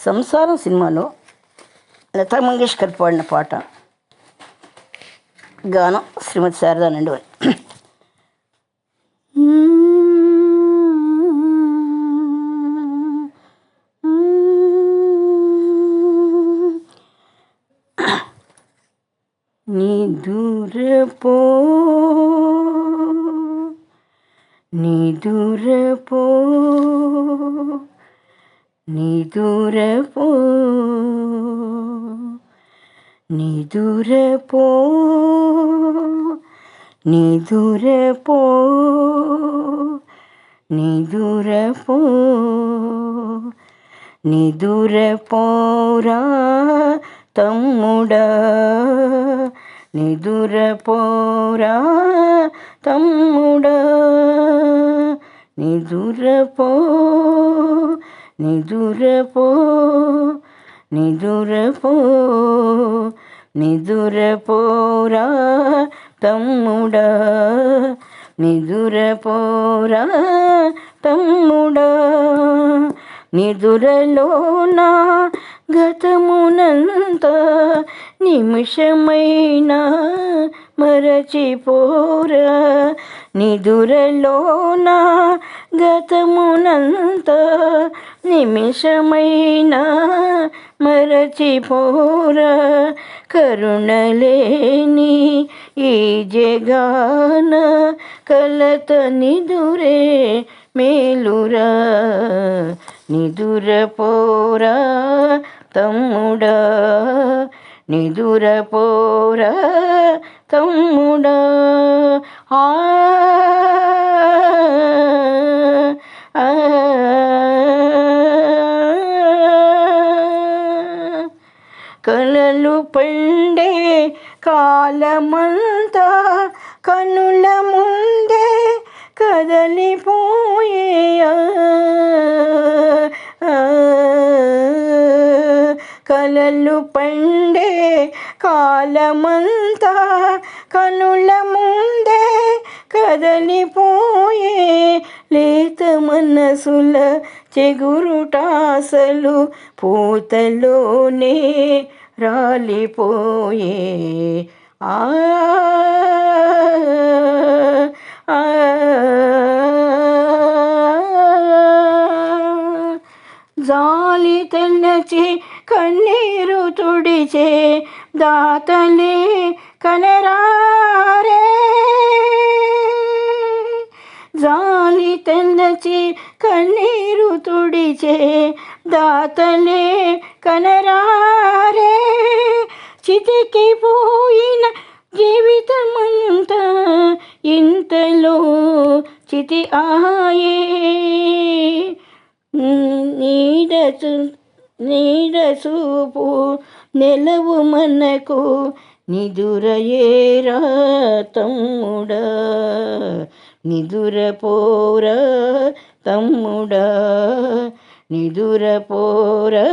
సంసారం సినిమాలో లతా మంగేష్కర్ పాడిన పాట. గానం శ్రీమతి శారదా వారి నీ దూరపో నీ దూరపో నిదురపో నిదురపో నిదురపో నిదురపో నిదురపోరా తమ్ముడా నిదురపోరా తమ్ముడా నిదురపో నిదురపో నిదురపో నిదురపోరా నీ దూరపో తమ్ముడా. నీ దూరపోరా తమ్ముడా నిదురలోన గతమునంత నిమిషమైనా మరచిపోరా. నిదురలోన గతమునంత నిమిషమైనా మరచిపోరా. కరుణలేని ఈ జగాన కలత నిదురే మేలురా. నిదురపోరా తమ్ముడా. నిదురపోరా తమ్ముడా. ఆ ఆ, కలలు పండే కాలమంతా కనుల ముందే కదలిపోయే కలలు పండే కాలమంతా కనుల ముందే కదలిపోయే లేత మనసుల చెగురుటాసలు పూతలోనే రాలిపోయే. ఆ జాలి తెల్లచి కన్నీరు తుడిచే దాతలే కనరారే తెల్లచి కన్నీరు తుడిచే దాతలే కనరారే. చితికి పోయిన జీవితమంతా ఇంతలో చితి ఆయే. నీడసు నీడసూపు నెలవు మనకు నిదురయేరా తమ్ముడా. నిదురపోరా తమ్ముడా నిదురపోరా